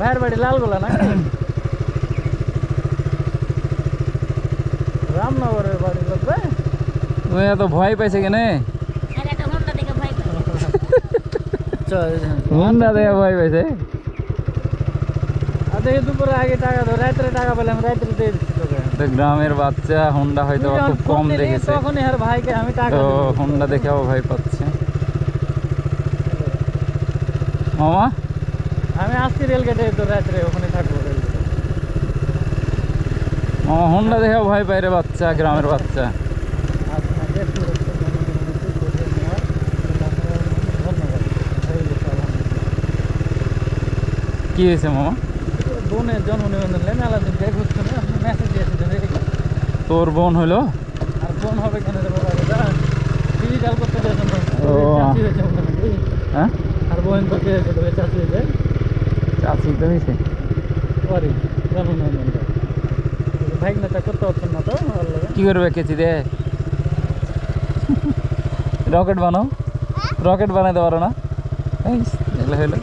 ভাইয়ের বাড়ি লালগোলা না রামনগরের বাড়ি করবে তুমি এত ভয় পাইছে কেনে? হোন্ডা দেখে ভয় পাইছে? দেখি দুপুরে আগে টাকা দেবো রাত্রে টাকা পেলে আমি রাত্রে দিয়ে দিচ্ছি তো গ্রামের বাচ্চা হুন্ডা হয়তো খুব কম দেখেছে। তখনই আর ভাইকে আমি টাকা তো হুন্ডা দেখেও ভয় পাচ্ছে। মামা? আমি আসছি রেল গেটে তো রাত্রে ওখানে থাকব রেল গেটে মামা হুন্ডা দেখেও ভয় পায় রে বাচ্চা গ্রামের বাচ্চা। কি হয়েছে মামা? বোনের জন্ম নিবন্ধন লেন আলাদিন কে ঘুরছে না আপনি মেসেজ দিয়েছিলেন তোর বোন হলো? আর বোন হবে কেন রে বাবা এটা ডিজিটাল করতে দিয়েছেন ও। হ্যাঁ। আর বোন করতে চাচি হয়েছে? চাচি তো হয়েছে সরি জন্ম নিবন্ধন ভাইগনাটা করতে পারছেন না তো ভালো লাগে কি করবে কেচি দে রকেট বানাও রকেট বানাইতে পারো না এই, এগুলো হলো